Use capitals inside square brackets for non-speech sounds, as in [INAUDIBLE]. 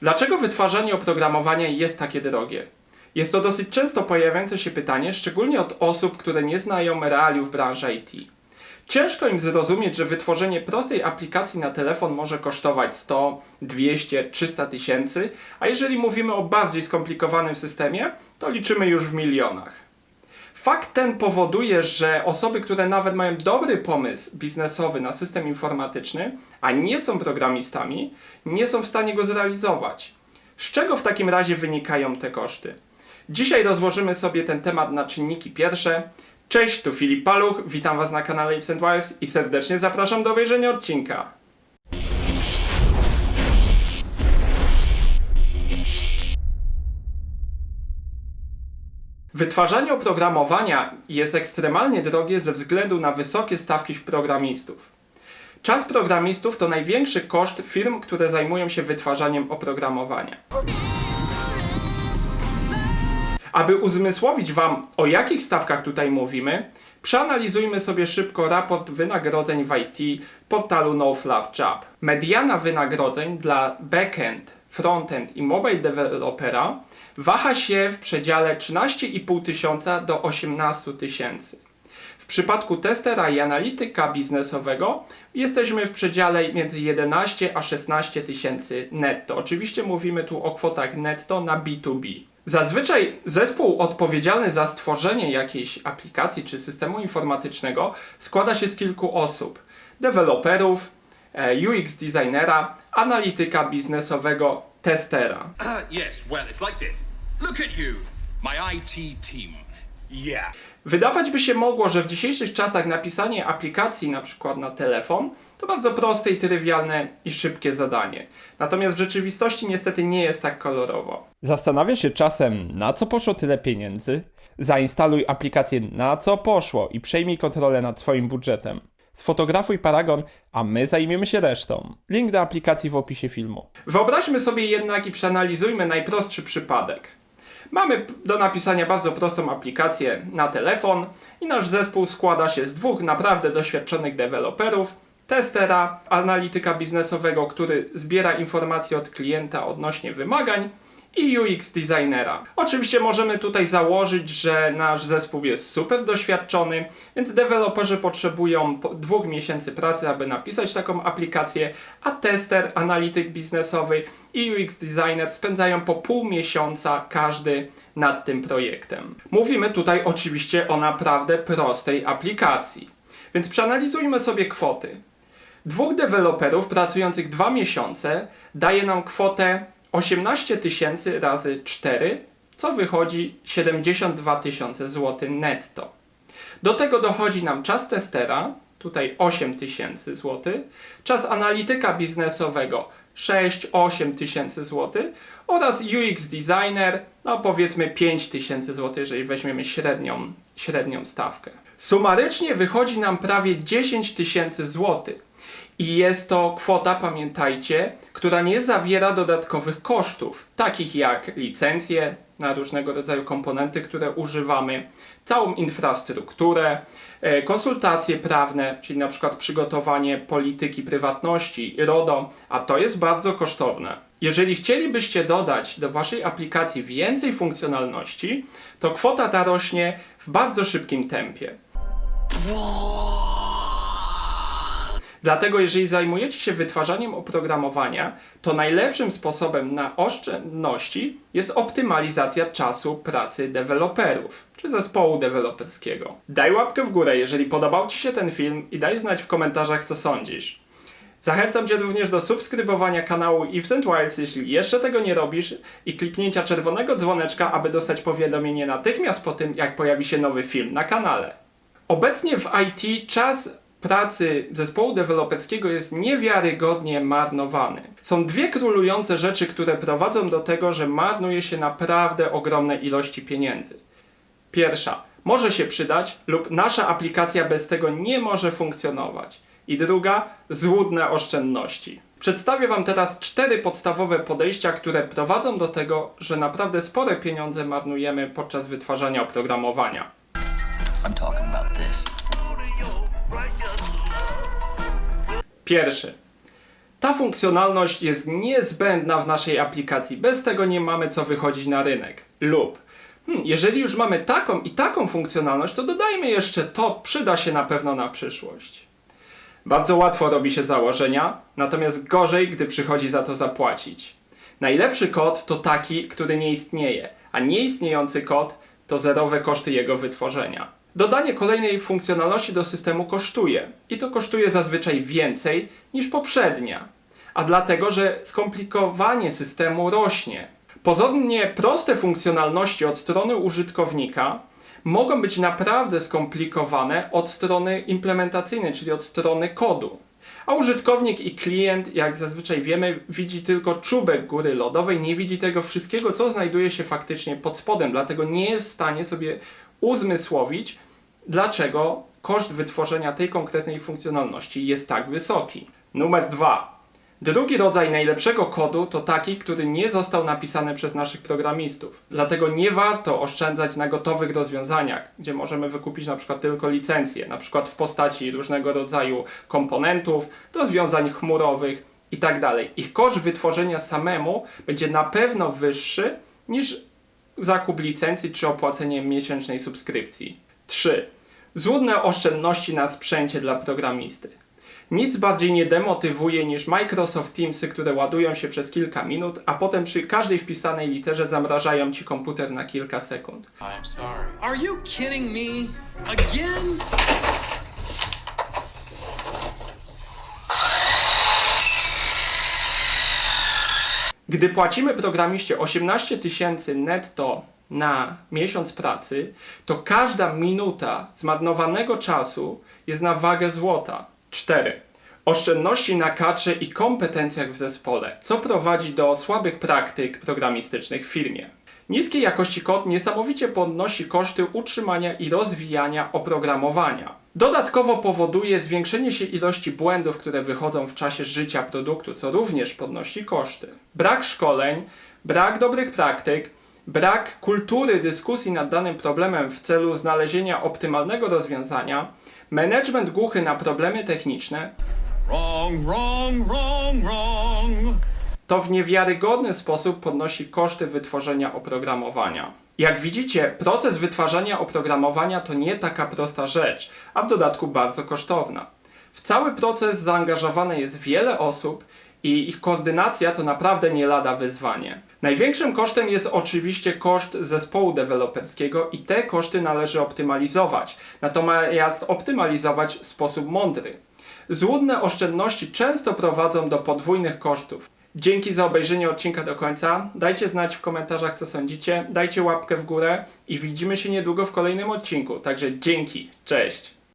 Dlaczego wytwarzanie oprogramowania jest takie drogie? Jest to dosyć często pojawiające się pytanie, szczególnie od osób, które nie znają realiów branży IT. Ciężko im zrozumieć, że wytworzenie prostej aplikacji na telefon może kosztować 100, 200, 300 tysięcy, a jeżeli mówimy o bardziej skomplikowanym systemie, to liczymy już w milionach. Fakt ten powoduje, że osoby, które nawet mają dobry pomysł biznesowy na system informatyczny, a nie są programistami, nie są w stanie go zrealizować. Z czego w takim razie wynikają te koszty? Dzisiaj rozłożymy sobie ten temat na czynniki pierwsze. Cześć, tu Filip Paluch, witam Was na kanale Ips i serdecznie zapraszam do obejrzenia odcinka. Wytwarzanie oprogramowania jest ekstremalnie drogie ze względu na wysokie stawki programistów. Czas programistów to największy koszt firm, które zajmują się wytwarzaniem oprogramowania. Aby uzmysłowić Wam, o jakich stawkach tutaj mówimy, przeanalizujmy sobie szybko raport wynagrodzeń w IT portalu NoFluffJob. Mediana wynagrodzeń dla backend, frontend i mobile developera waha się w przedziale 13,5 tysiąca do 18 tysięcy. W przypadku testera i analityka biznesowego jesteśmy w przedziale między 11 a 16 tysięcy netto. Oczywiście mówimy tu o kwotach netto na B2B. Zazwyczaj zespół odpowiedzialny za stworzenie jakiejś aplikacji czy systemu informatycznego składa się z kilku osób: deweloperów, UX designera, analityka biznesowego, testera. [CLEARS THROAT] yes, well, it's like this. Look at you, my IT team. Yeah. Wydawać by się mogło, że w dzisiejszych czasach napisanie aplikacji na przykład na telefon to bardzo proste i trywialne i szybkie zadanie. Natomiast w rzeczywistości niestety nie jest tak kolorowo. Zastanawia się czasem, na co poszło tyle pieniędzy? Zainstaluj aplikację na co poszło i przejmij kontrolę nad swoim budżetem. Sfotografuj paragon, a my zajmiemy się resztą. Link do aplikacji w opisie filmu. Wyobraźmy sobie jednak i przeanalizujmy najprostszy przypadek. Mamy do napisania bardzo prostą aplikację na telefon i nasz zespół składa się z dwóch naprawdę doświadczonych deweloperów, testera, analityka biznesowego, który zbiera informacje od klienta odnośnie wymagań i UX designera. Oczywiście możemy tutaj założyć, że nasz zespół jest super doświadczony, więc deweloperzy potrzebują po- dwóch miesięcy pracy, aby napisać taką aplikację, a tester, analityk biznesowy i UX designer spędzają po pół miesiąca każdy nad tym projektem. Mówimy tutaj oczywiście o naprawdę prostej aplikacji. Więc przeanalizujmy sobie kwoty. Dwóch deweloperów pracujących dwa miesiące daje nam kwotę 18 tysięcy razy 4, co wychodzi 72 tysiące złotych netto. Do tego dochodzi nam czas testera, tutaj 8 tysięcy złotych, czas analityka biznesowego 6-8 tysięcy złotych oraz UX designer, no powiedzmy 5 tysięcy złotych, jeżeli weźmiemy średnią, średnią stawkę. Sumarycznie wychodzi nam prawie 10 tysięcy złotych. I jest to kwota, pamiętajcie, która nie zawiera dodatkowych kosztów, takich jak licencje na różnego rodzaju komponenty, które używamy, całą infrastrukturę, e, konsultacje prawne, czyli na przykład przygotowanie polityki prywatności, RODO, a to jest bardzo kosztowne. Jeżeli chcielibyście dodać do waszej aplikacji więcej funkcjonalności, to kwota ta rośnie w bardzo szybkim tempie. Dlatego, jeżeli zajmujecie się wytwarzaniem oprogramowania, to najlepszym sposobem na oszczędności jest optymalizacja czasu pracy deweloperów czy zespołu deweloperskiego. Daj łapkę w górę, jeżeli podobał Ci się ten film i daj znać w komentarzach, co sądzisz. Zachęcam Cię również do subskrybowania kanału Eves and Wiles, jeśli jeszcze tego nie robisz, i kliknięcia czerwonego dzwoneczka, aby dostać powiadomienie natychmiast po tym, jak pojawi się nowy film na kanale. Obecnie w IT czas pracy zespołu deweloperskiego jest niewiarygodnie marnowany. Są dwie królujące rzeczy, które prowadzą do tego, że marnuje się naprawdę ogromne ilości pieniędzy. Pierwsza, może się przydać lub nasza aplikacja bez tego nie może funkcjonować. I druga, złudne oszczędności. Przedstawię Wam teraz cztery podstawowe podejścia, które prowadzą do tego, że naprawdę spore pieniądze marnujemy podczas wytwarzania oprogramowania. I'm talking about this. Pierwszy. Ta funkcjonalność jest niezbędna w naszej aplikacji. Bez tego nie mamy co wychodzić na rynek. Lub hmm, jeżeli już mamy taką i taką funkcjonalność, to dodajmy jeszcze to, przyda się na pewno na przyszłość. Bardzo łatwo robi się założenia, natomiast gorzej, gdy przychodzi za to zapłacić. Najlepszy kod to taki, który nie istnieje, a nieistniejący kod to zerowe koszty jego wytworzenia. Dodanie kolejnej funkcjonalności do systemu kosztuje i to kosztuje zazwyczaj więcej niż poprzednia, a dlatego, że skomplikowanie systemu rośnie. Pozornie proste funkcjonalności od strony użytkownika mogą być naprawdę skomplikowane od strony implementacyjnej, czyli od strony kodu. A użytkownik i klient, jak zazwyczaj wiemy, widzi tylko czubek góry lodowej, nie widzi tego wszystkiego, co znajduje się faktycznie pod spodem, dlatego nie jest w stanie sobie uzmysłowić, dlaczego koszt wytworzenia tej konkretnej funkcjonalności jest tak wysoki. Numer dwa. Drugi rodzaj najlepszego kodu to taki, który nie został napisany przez naszych programistów. Dlatego nie warto oszczędzać na gotowych rozwiązaniach, gdzie możemy wykupić na przykład tylko licencje, na przykład w postaci różnego rodzaju komponentów, rozwiązań chmurowych itd. Ich koszt wytworzenia samemu będzie na pewno wyższy niż zakup licencji czy opłacenie miesięcznej subskrypcji. 3. Złudne oszczędności na sprzęcie dla programisty. Nic bardziej nie demotywuje niż Microsoft Teamsy, które ładują się przez kilka minut, a potem przy każdej wpisanej literze zamrażają ci komputer na kilka sekund. I'm sorry. Are you kidding me? Again? Gdy płacimy programiście 18 tysięcy netto na miesiąc pracy, to każda minuta zmarnowanego czasu jest na wagę złota. 4. Oszczędności na kadrze i kompetencjach w zespole, co prowadzi do słabych praktyk programistycznych w firmie. Niskiej jakości kod niesamowicie podnosi koszty utrzymania i rozwijania oprogramowania. Dodatkowo powoduje zwiększenie się ilości błędów, które wychodzą w czasie życia produktu, co również podnosi koszty. Brak szkoleń, brak dobrych praktyk, brak kultury dyskusji nad danym problemem w celu znalezienia optymalnego rozwiązania, management głuchy na problemy techniczne, Wrong, wrong, wrong, wrong. to w niewiarygodny sposób podnosi koszty wytworzenia oprogramowania. Jak widzicie, proces wytwarzania oprogramowania to nie taka prosta rzecz, a w dodatku bardzo kosztowna. W cały proces zaangażowane jest wiele osób i ich koordynacja to naprawdę nie lada wyzwanie. Największym kosztem jest oczywiście koszt zespołu deweloperskiego i te koszty należy optymalizować, natomiast optymalizować w sposób mądry. Złudne oszczędności często prowadzą do podwójnych kosztów. Dzięki za obejrzenie odcinka do końca. Dajcie znać w komentarzach, co sądzicie. Dajcie łapkę w górę i widzimy się niedługo w kolejnym odcinku. Także dzięki. Cześć.